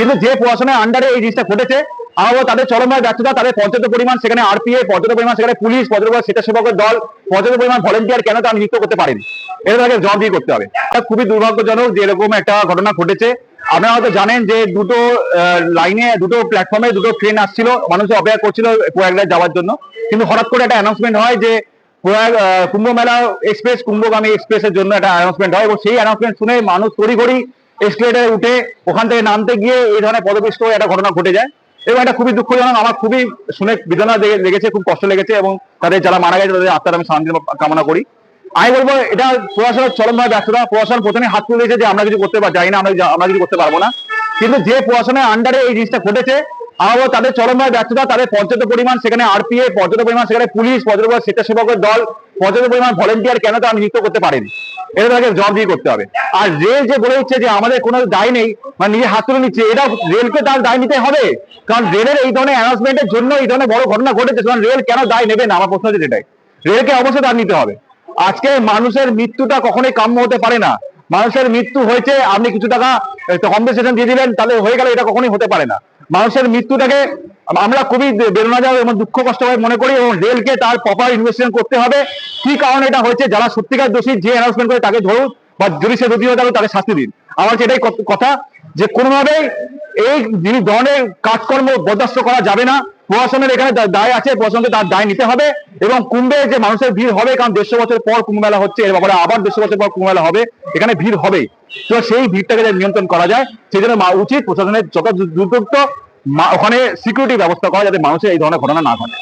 কিন্তু যে প্রশাসনের আন্ডারে এই জিনিসটা ঘটেছে আমরা তাদের চরমভাবে ব্যর্থতা, তাদের পর্যাপ্ত পরিমাণ সেখানে আরপিএ পর্যাপ্ত পরিমাণ সেখানে পুলিশ, পর্যাপ্ত পরিমাণ স্বেচ্ছাসেবকের দল, পর্যাপ্ত পরিমাণ ভলেন্টিয়ার কেন তারা নিযুক্ত করতে পারেনি। এটা তাকে দিয়ে করতে হবে। এটা খুবই দুর্ভাগ্যজনক যে এরকম একটা ঘটনা ঘটেছে। আপনারা হয়তো জানেন যে দুটো লাইনে দুটো প্ল্যাটফর্মে দুটো ট্রেন আসছিল মানুষ অপেক্ষা করছিল প্রয়াগরাজ যাওয়ার জন্য। কিন্তু হঠাৎ করে একটা অ্যানাউন্সমেন্ট হয় যে প্রয়াগ কুম্ভ মেলা এক্সপ্রেস কুম্ভগামী এক্সপ্রেসের জন্য একটা অ্যানাউন্সমেন্ট হয় এবং সেই অ্যানাউন্সমেন্ট শুনে মানুষ তড়িঘড়ি এসকেলেটারে উঠে ওখান থেকে নামতে গিয়ে এই ধরনের পদপিষ্ট একটা ঘটনা ঘটে যায় এবং এটা খুবই দুঃখজনক, আমার খুবই শুনে বেদনা লেগেছে, খুব কষ্ট লেগেছে এবং তাদের যারা মারা গেছে তাদের আত্মার আমি শান্তি কামনা করি। আমি বলব এটা প্রশাসনের চরমভাবে ব্যর্থতা, প্রশাসন প্রথমে হাত তুলে দিয়েছে যে আমরা কিছু করতে জানি না, আমরা আমরা কিছু করতে পারব না। কিন্তু যে প্রশাসনের আন্ডারে এই জিনিসটা ঘটেছে আমার তাদের চরমভাবে ব্যর্থতা, তাদের পর্যাপ্ত পরিমাণ সেখানে আরপিএ পর্যাপ্ত পরিমাণ সেখানে পুলিশ, পর্যাপ্ত স্বেচ্ছাসেবকের দল পর্যাপ্ত পরিমাণ ভলেন্টিয়ার কেন তারা নিযুক্ত করতে পারেনি? এটা তাকে জবাব দিয়ে করতে হবে। আর রেল যে বলে দিচ্ছে যে আমাদের কোনো দায় নেই মানে নিজে হাত তুলে নিচ্ছে এটা রেলকে তার দায় নিতে হবে। কারণ রেলের এই ধরনের অ্যানাউন্সমেন্টের জন্য এই ধরনের বড় ঘটনা ঘটেছে কারণ রেল কেন দায় নেবে না? আমার প্রশ্ন হচ্ছে সেটাই। রেলকে অবশ্যই দায় নিতে হবে। আজকে মানুষের মৃত্যুটা কখনোই কাম্য হতে পারে না। মানুষের মৃত্যু হয়েছে, আপনি কিছু টাকা কম্পেনসেশন দিয়ে দিলেন, তাহলে হয়ে গেল এটা কখনোই হতে পারে না। মানুষের মৃত্যুটাকে আমরা খুবই বেরোনা যাবে এবং দুঃখ কষ্ট মনে করি এবং রেলকে তার প্রপার ইনভেস্টিগেশন করতে হবে। কি কারণে এটা হয়েছে? যারা সত্যিকার দোষী, যে অ্যানাউন্সমেন্ট করে তাকে ধরুন বা যদি সে দোষী হয়ে থাকে, তাকে শাস্তি দিন। আমার সেটাই কথা যে কোনোভাবেই এই ধরনের কাজকর্ম বরদাস্ত করা যাবে না। প্রশাসনের এখানে দায় আছে, প্রশাসনকে তার দায় নিতে হবে এবং কুম্ভে যে মানুষের ভিড় হবে, কারণ দেড়শো বছর পর কুম্ভ মেলা হচ্ছে, এর ব্যাপারে আবার দেড়শো বছর পর কুম্ভ মেলা হবে, এখানে ভিড় হবে তো সেই ভিড়টাকে যাতে নিয়ন্ত্রণ করা যায়, সেই জন্য উচিত প্রশাসনের যত দ্রুত ওখানে সিকিউরিটি ব্যবস্থা করা, যাতে মানুষের এই ধরনের ঘটনা না ঘটে।